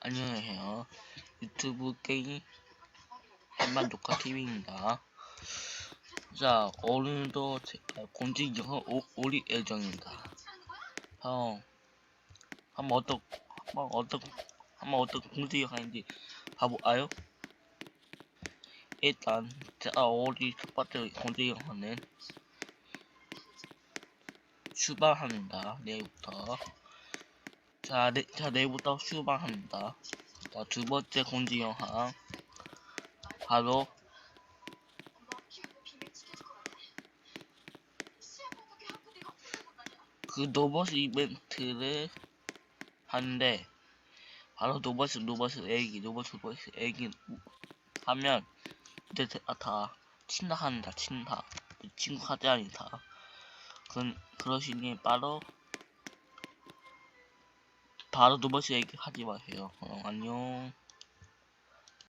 안녕하세요. 유튜브 게임 한반 녹화 TV입니다. 자, 오늘도 제가 공지영을 올릴 예정입니다. 형, 한번 어떤, 한번 어떤, 한번 어떤 공지영 하는지 봐볼까요? 일단, 제가 올릴 첫 번째 공지영은 출발합니다. 내일부터. 자, 네, 자 내일부터 출발합니다. 자, 두 번째 공지 영상. 바로 그 노버스 이벤트를 하는데 바로 노버스 노버스 애기 노버스 노버스 애기 하면 이제 다- 다 친다합니다 친다. 친구 카드 아니다. 그 그러시니 바로 바로 노버스 얘기 하지 마세요. 어, 안녕